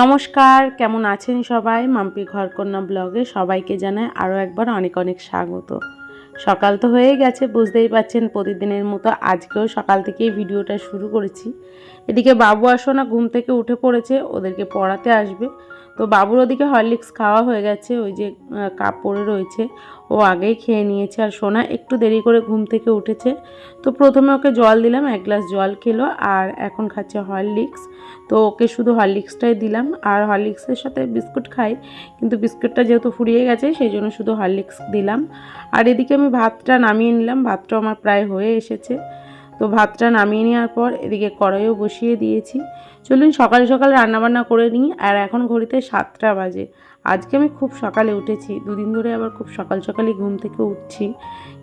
নমস্কার, কেমন আছেন সবাই? মাম্পি ঘরকন্যা ব্লগে সবাইকে জানায় আরও একবার অনেক অনেক স্বাগত। সকাল তো হয়ে গেছে, বুঝতেই পাচ্ছেন প্রতিদিনের মতো আজকেও সকাল থেকেই ভিডিওটা শুরু করেছি। এদিকে বাবু আসো না, ঘুম থেকে উঠে পড়েছে, ওদেরকে পড়াতে আসবে। তো বাবুর ওদিকে হরলিক্স খাওয়া হয়ে গেছে, ওই যে কাপ পড়ে রয়েছে, ও আগেই খেয়ে নিয়েছে। আর সোনা একটু দেরি করে ঘুম থেকে উঠেছে। তো প্রথমে ওকে জল দিলাম, এক গ্লাস জল খেলো, আর এখন খাচ্ছে হরলিক্স। তো ওকে শুধু হরলিক্সটাই দিলাম, আর হরলিক্সের সাথে বিস্কুট খাই, কিন্তু বিস্কুটটা যেহেতু ফুরিয়ে গেছে, সেই জন্য শুধু হরলিক্স দিলাম। আর এদিকে আমি ভাতটা নামিয়ে নিলাম ভাতটা আমার প্রায় হয়ে এসেছে। তো ভাতটা নামিয়ে নেওয়ার পর এদিকে কড়াইও বসিয়ে দিয়েছি। চলুন সকাল সকাল রান্নাবান্না করে নিই। আর এখন ঘড়িতে সাতটা বাজে। আজকে আমি খুব সকালে উঠেছি। দুদিন ধরে আবার খুব সকাল সকালই ঘুম থেকে উঠছি।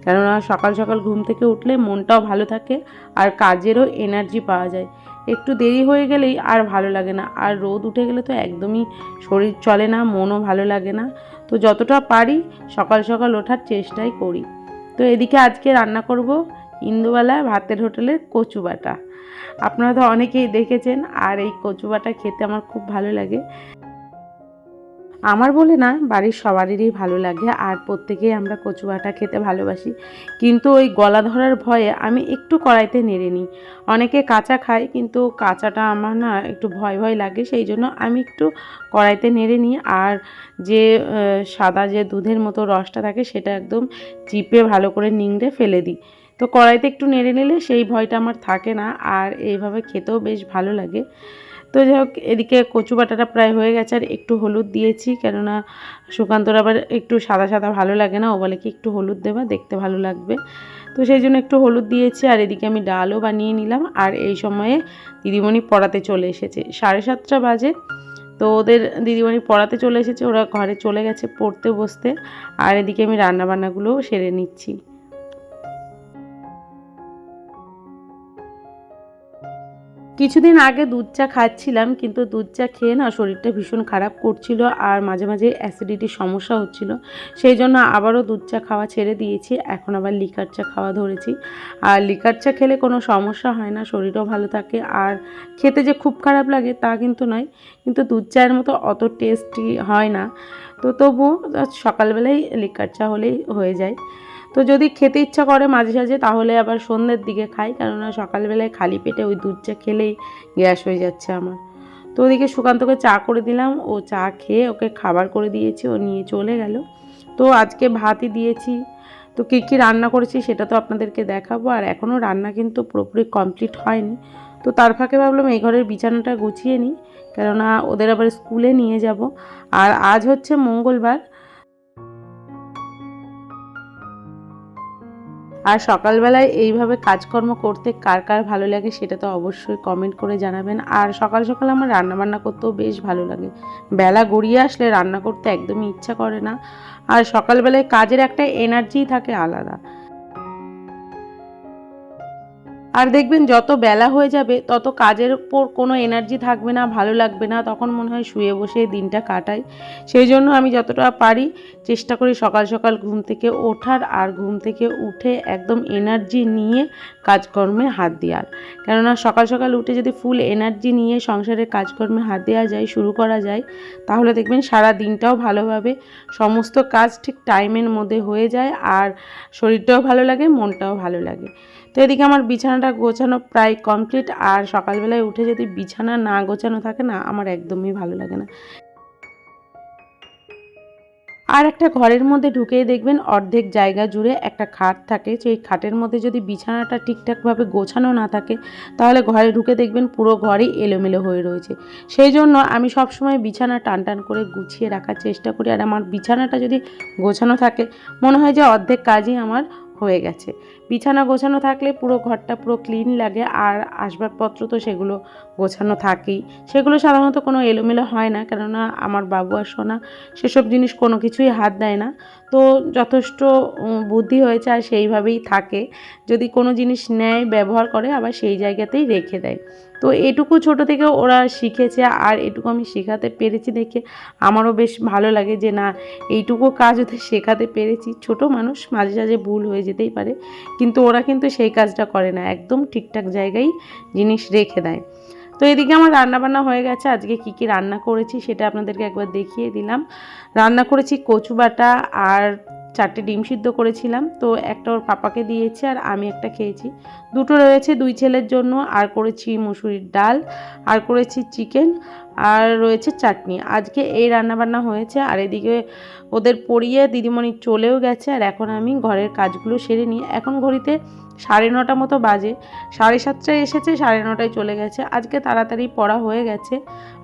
কেননা সকাল সকাল ঘুম থেকে উঠলে মনটাও ভালো থাকে আর কাজেরও এনার্জি পাওয়া যায়। একটু দেরি হয়ে গেলেই আর ভালো লাগে না। আর রোদ উঠে গেলে তো একদমই শরীর চলে না, মনও ভালো লাগে না। তো যতটা পারি সকাল সকাল ওঠার চেষ্টাই করি। তো এদিকে আজকে রান্না করব। ইন্দুবালা ভাতের হোটেলের কচু বাটা আপনারা তো অনেকেই দেখেছেন আর এই কচু বাটা খেতে আমার খুব ভালো লাগে। আমার বলে না, বাড়ির সবারই ভালো লাগে আর প্রত্যেকেই আমরা কচু বাটা খেতে ভালোবাসি। কিন্তু ওই গলা ধরার ভয়ে আমি একটু কড়াইতে নেড়ে নিই। অনেকে কাঁচা খায়, কিন্তু কাঁচাটা আমার না একটু ভয় ভয় লাগে, সেই জন্য আমি একটু কড়াইতে নেড়ে নিই। আর যে সাদা যে দুধের মতো রসটা থাকে, সেটা একদম চিপে ভালো করে নিংড়ে ফেলে দিই। তো কড়াইতে একটু নেড়ে নিলে সেই ভয়টা আমার থাকে না আর এইভাবে খেতেও বেশ ভালো লাগে। তো যাই হোক, এদিকে কচু বাটাটা প্রায় হয়ে গেছে আর একটু হলুদ দিয়েছি কেননা সুকান্তর আবার একটু সাদা সাদা ভালো লাগে না, ও বলে কি একটু হলুদ দেবা, দেখতে ভালো লাগবে। তো সেই জন্য একটু হলুদ দিয়েছি আর এদিকে আমি ডালও বানিয়ে নিলাম আর এই সময়ে দিদিমণি পড়াতে চলে এসেছে, সাড়ে সাতটা বাজে। তো ওদের দিদিমণি পড়াতে চলে এসেছে, ওরা ঘরে চলে গেছে পড়তে বসতে আর এদিকে আমি রান্নাবান্নাগুলোও সেরে নিচ্ছি। কিছুদিন আগে দুধ চা খাচ্ছিলাম, কিন্তু দুধ চা খেয়ে না শরীরটা ভীষণ খারাপ করছিল আর মাঝে মাঝে অ্যাসিডিটির সমস্যা হচ্ছিল। সেই জন্য আবারও দুধ চা খাওয়া ছেড়ে দিয়েছি, এখন আবার লিকার চা খাওয়া ধরেছি। আর লিকার চা খেলে কোনো সমস্যা হয় না, শরীরও ভালো থাকে। আর খেতে যে খুব খারাপ লাগে তা কিন্তু নয়, কিন্তু দুধ চায়ের মতো অত টেস্টি হয় না। তো তবুও সকালবেলায় লিকার চা হলেই হয়ে যায়। তো যদি খেতে ইচ্ছা করে মাঝে সাঝে, তাহলে আবার সন্ধ্যের দিকে খাই। কেননা সকালবেলায় খালি পেটে ওই দুধ চা খেলেই গ্যাস হয়ে যাচ্ছে আমার। তো ওদিকে সুকান্তকে চা করে দিলাম। ও চা খেয়ে ওকে খাবার করে দিয়েছি। ও নিয়ে চলে গেল। তো আজকে ভাতই দিয়েছি। তো কী কী রান্না করেছি সেটা তো আপনাদেরকে দেখাবো। আর এখনও রান্না কিন্তু পুরোপুরি কমপ্লিট হয়নি। তো তার ফাঁকে ভাবলাম এই ঘরের বিছানাটা গুছিয়ে নিই। কেননা ওদের আবার স্কুলে নিয়ে যাব। আর আজ হচ্ছে মঙ্গলবার। আর সকালবেলায় এইভাবে কাজকর্ম করতে কার কার ভালো লাগে সেটা তো অবশ্যই কমেন্ট করে জানাবেন। আর সকাল সকাল আমার রান্নাবান্না করতেও বেশ ভালো লাগে। বেলা গড়িয়ে আসলে রান্না করতে একদমই ইচ্ছা করে না। আর সকালবেলায় কাজের একটা এনার্জি থাকে আলাদা। আর দেখবেন যত বেলা হয়ে যাবে, তত কাজের উপর কোনো এনার্জি থাকবে না, ভালো লাগবে না। তখন মনে হয় শুয়ে বসে দিনটা কাটাই। সেই জন্য আমি যতটা পারি চেষ্টা করি সকাল সকাল ঘুম থেকে ওঠার আর ঘুম থেকে উঠে একদম এনার্জি নিয়ে কাজকর্মে হাত দেওয়ার। কেননা সকাল সকাল উঠে যদি ফুল এনার্জি নিয়ে সংসারের কাজকর্মে হাত দেওয়া যায়, শুরু করা যায়, তাহলে দেখবেন সারা দিনটাও ভালোভাবে সমস্ত কাজ ঠিক টাইমের মধ্যে হয়ে যায় আর শরীরটাও ভালো লাগে, মনটাও ভালো লাগে। তো এদিকে আমার বিছানাটা গোছানো প্রায় কমপ্লিট আর সকালবেলায় উঠে যদি বিছানা না গোছানো থাকে না, আমার একদমই ভালো লাগে না। আর একটা ঘরের মধ্যে ঢুকেই দেখবেন অর্ধেক জায়গা জুড়ে একটা খাট থাকে। সেই খাটের মধ্যে যদি বিছানাটা ঠিকঠাকভাবে গোছানো না থাকে, তাহলে ঘরে ঢুকে দেখবেন পুরো ঘরই এলোমেলো হয়ে রয়েছে। সেই জন্য আমি সবসময় বিছানা টান টান করে গুছিয়ে রাখার চেষ্টা করি। আর আমার বিছানাটা যদি গোছানো থাকে, মনে হয় যে অর্ধেক কাজই আমার হয়ে গেছে। বিছানা গোছানো থাকলে পুরো ঘরটা পুরো ক্লিন লাগে, আর আসবাবপত্র তো সেগুলো গোছানো থাকেই। সেগুলো সাধারণত কোনো এলোমেলো হয় না, কেননা আমার বাবু আর সোনা সেসব জিনিস কোনো কিছুই হাত দেয় না। তো যথেষ্ট বুদ্ধি হয়েছে আর সেইভাবেই থাকে। যদি কোনো জিনিস নেয় ব্যবহার করে, আবার সেই জায়গাতেই রেখে দেয়। তো এটুকু ছোট থেকে ওরা শিখেছে, আর এটুকু আমি শেখাতে পেরেছি দেখে আমারও বেশ ভালো লাগে যে, না, এইটুকু কাজ ওদের শেখাতে পেরেছি। ছোট মানুষ মাঝে সাঝে ভুল হয়ে যেতেই পারে। কিন্তু ওরা কিন্তু সেই কাজটা করে না, একদম ঠিকঠাক জায়গায় জিনিস রেখে দেয়। তো এদিকে আমার রান্নাবান্না হয়ে গেছে, আজকে কি কি রান্না করেছি সেটা আপনাদেরকে একবার দেখিয়ে দিলাম। রান্না করেছি কচু বাটা আর চারটে ডিম সিদ্ধ করেছিলাম, তো একটা ওর পাপাকে দিয়েছি আর আমি একটা খেয়েছি। দুটো রয়েছে দুই ছেলের জন্য, আর করেছি মুসুরির ডাল, আর করেছি চিকেন, আর রয়েছে চাটনি। আজকে এই রান্নাবান্না হয়েছে, আর এদিকে ওদের পড়িয়ে দিদিমণি চলেও গেছে, আর এখন আমি ঘরের কাজগুলো সেরে নিই। এখন ঘড়িতে সাড়ে নটা মতো বাজে, সাড়ে সাতটায় এসেছে, সাড়ে নটায় চলে গেছে। আজকে তাড়াতাড়ি পড়া হয়ে গেছে,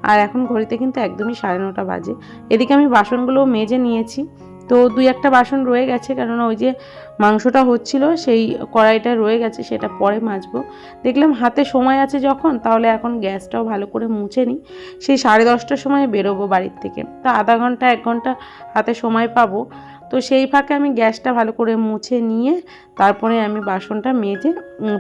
আর এখন ঘড়িতে কিন্তু একদমই সাড়ে নটা বাজে। এদিকে আমি বাসনগুলো মেজে নিয়েছি তো দুই একটা বাসন রয়ে গেছে, কেননা ওই যে মাংসটা হচ্ছিল, সেই কড়াইটা রয়ে গেছে, সেটা পরে মাজবো। দেখলাম হাতে সময় আছে যখন, তাহলে এখন গ্যাসটাও ভালো করে মুছে নিই। সেই সাড়ে দশটার সময় বেরোবো বাড়ির থেকে। তো আধা ঘণ্টা, এক ঘণ্টা হাতে সময় পাবো। তো সেই ফাঁকে আমি গ্যাসটা ভালো করে মুছে নিয়ে তারপরে আমি বাসনটা মেজে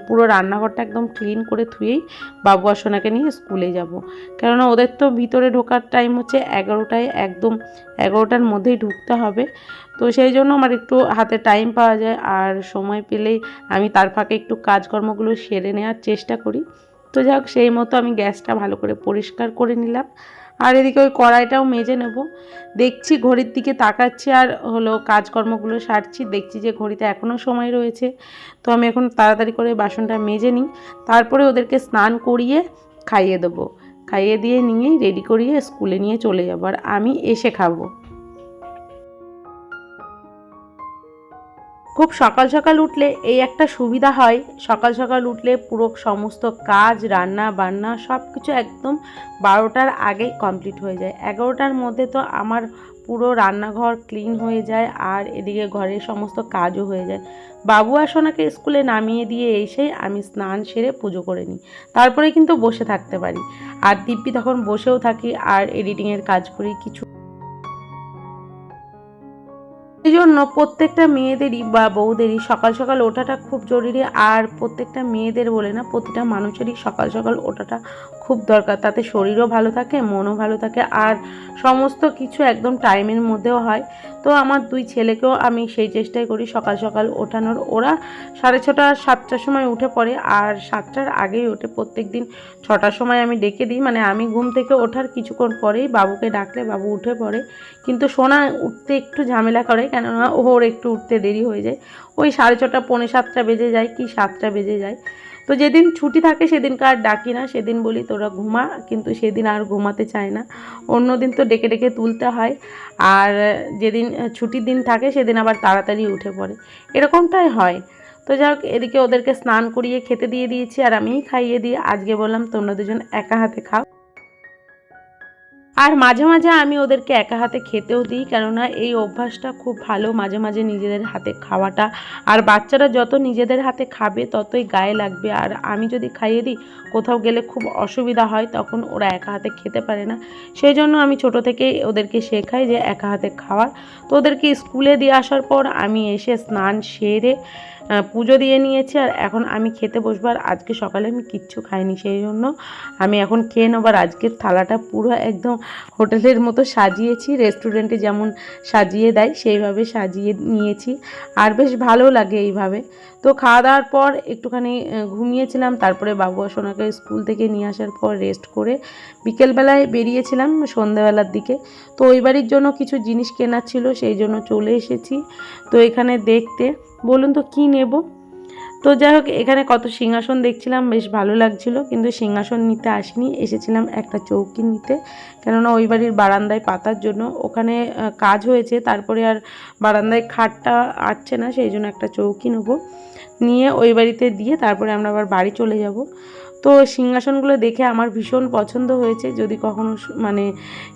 পুরো রান্নাঘরটা একদম ক্লিন করে ধুয়েই বাবু আর সোনাকে নিয়ে স্কুলে যাব। কেননা ওদের তো ভিতরে ঢোকার টাইম হচ্ছে এগারোটায়, একদম এগারোটার মধ্যেই ঢুকতে হবে। তো সেই জন্য আমার একটু হাতে টাইম পাওয়া যায় আর সময় পেলেই আমি তার ফাঁকে একটু কাজকর্মগুলো সেরে নেওয়ার চেষ্টা করি। তো যাক, সেই মতো আমি গ্যাসটা ভালো করে পরিষ্কার করে নিলাম। আর এদিকে ওই কড়াইটাও মেজে নেব। দেখছি ঘড়ির দিকে তাকাচ্ছি আর হলো কাজকর্মগুলো সারছি। দেখছি যে ঘড়িতে এখনও সময় রয়েছে। তো আমি এখন তাড়াতাড়ি করে বাসনটা মেজে নিই। তারপরে ওদেরকে স্নান করিয়ে খাইয়ে দেবো। খাইয়ে দিয়ে নিয়েই রেডি করিয়ে স্কুলে নিয়ে চলে যাব। আর আমি এসে খাব। খুব সকাল সকাল উঠলে এই একটা সুবিধা হয়। সকাল সকাল উঠলে পুরো সমস্ত কাজ, রান্না, বান্না সব কিছু একদম বারোটার আগেই কমপ্লিট হয়ে যায়। এগারোটার মধ্যে তো আমার পুরো রান্নাঘর ক্লিন হয়ে যায় আর এদিকে ঘরের সমস্ত কাজও হয়ে যায়। বাবু আর সোনাকে স্কুলে নামিয়ে দিয়ে এসেই আমি স্নান সেরে পুজো করে নিই। তারপরে কিন্তু বসে থাকতে পারি। আর দিব্যি তখন বসেও থাকি আর এডিটিংয়ের কাজ করি। কিছু এই জন্য প্রত্যেকটা মেয়েদেরই বা বউদেরই সকাল সকাল ওঠাটা খুব জরুরি আর প্রত্যেকটা মেয়েদের বলে না, প্রতিটা মানুষেরই সকাল সকাল ওঠাটা খুব দরকার। তাতে শরীরও ভালো থাকে, মনও ভালো থাকে আর সমস্ত কিছু একদম টাইমের মধ্যেও হয়। তো আমার দুই ছেলেকেও আমি সেই চেষ্টাই করি সকাল সকাল ওঠানোর। ওরা সাড়ে ছটা, সাতটার সময় উঠে পড়ে আর সাতটার আগেই ওঠে। প্রত্যেক দিন ছটার সময় আমি ডেকে দিই। মানে আমি ঘুম থেকে ওঠার কিছুক্ষণ পরেই বাবুকে ডাকলে বাবু উঠে পড়ে। কিন্তু সোনা উঠতে একটু ঝামেলা করে কেননা ওর একটু উঠতে দেরি হয়ে যায়। ওই সাড়ে ছটা, পৌনে সাতটা বেজে যায় কি সাতটা বেজে যায়। তো যেদিন ছুটি থাকে সেদিনকার আর ডাকি না, সেদিন বলি তোরা ঘুমা, কিন্তু সেদিন আর ঘুমাতে চায় না। অন্য দিন তো ডেকে ডেকে তুলতে হয়। আর যেদিন ছুটির দিন থাকে সেদিন আবার তাড়াতাড়ি উঠে পড়ে। এরকমটাই হয়। তো যাই হোক, এদিকে ওদেরকে স্নান করিয়ে খেতে দিয়ে দিয়েছি আর আমিই খাইয়ে দিয়ে আজকে বললাম তোমরা দুজন একা হাতে খাও। আর মাঝে মাঝে আমি ওদেরকে একা হাতে খেতেও দিই, কেননা এই অভ্যাসটা খুব ভালো। মাঝে মাঝে নিজেদের হাতে খাওয়াটা। আর বাচ্চারা যত নিজেদের হাতে খাবে, ততই গায়ে লাগবে। আর আমি যদি খাইয়ে দিই, কোথাও গেলে খুব অসুবিধা হয়, তখন ওরা একা হাতে খেতে পারে না। সেই জন্য আমি ছোট থেকেই ওদেরকে শেখাই যে একা হাতে খাওয়ার তো ওদেরকে স্কুলে দিয়ে আসার পর আমি এসে স্নান সেরে পুজো দিয়ে নিয়েছি আর এখন আমি খেতে বসবো আর আজকে সকালে আমি কিচ্ছু খাইনি সেই জন্য। আমি এখন খেয়ে নেব আর আজকের থালাটা পুরো একদম হোটেলের মতো সাজিয়েছি রেস্টুরেন্টে যেমন সাজিয়ে দেয় সেইভাবে সাজিয়ে নিয়েছি। আর বেশ ভালো লাগে এইভাবে। তো খাওয়া দাওয়ার পর একটুখানি ঘুমিয়েছিলাম, তারপরে বাবু সোনাকে স্কুল থেকে নিয়ে আসার পর রেস্ট করে বিকেলবেলায় বেরিয়েছিলাম সন্ধেবেলার দিকে। তো ওই বাড়ির জন্য কিছু জিনিস কেনার ছিল, সেই জন্য চলে এসেছি। তো এখানে দেখতে বলুন তো কী নেব? তো যাই হোক, এখানে কত সিংহাসন দেখছিলাম, বেশ ভালো লাগছিল। কিন্তু সিংহাসন নিতে আসিনি, এসেছিলাম একটা চৌকি নিতে। কেননা ওই বাড়ির বারান্দায় পাতার জন্য ওখানে কাজ হয়েছে, তারপরে আর বারান্দায় খাটটা আটছে না, সেই জন্য একটা চৌকি নেব। নিয়ে ওই বাড়িতে দিয়ে তারপরে আমরা আবার বাড়ি চলে যাব। তো সিংহাসনগুলো দেখে আমার ভীষণ পছন্দ হয়েছে। যদি কখনো মানে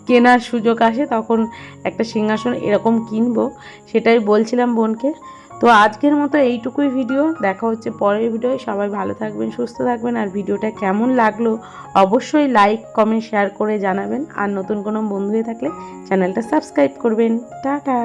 কেনার সুযোগ আসে, তখন একটা সিংহাসন এরকম কিনবো, সেটাই বলছিলাম বোনকে। তো আজকের মতো এইটুকুই ভিডিও দেখা হচ্ছে পরের ভিডিও সবাই ভালো থাকবেন, সুস্থ থাকবেন। আর ভিডিওটা কেমন লাগল অবশ্যই লাইক কমেন্ট শেয়ার করে জানাবেন। আর নতুন কোনো বন্ধু হয়ে থাকলে চ্যানেলটা সাবস্ক্রাইব করবেন। টাটা!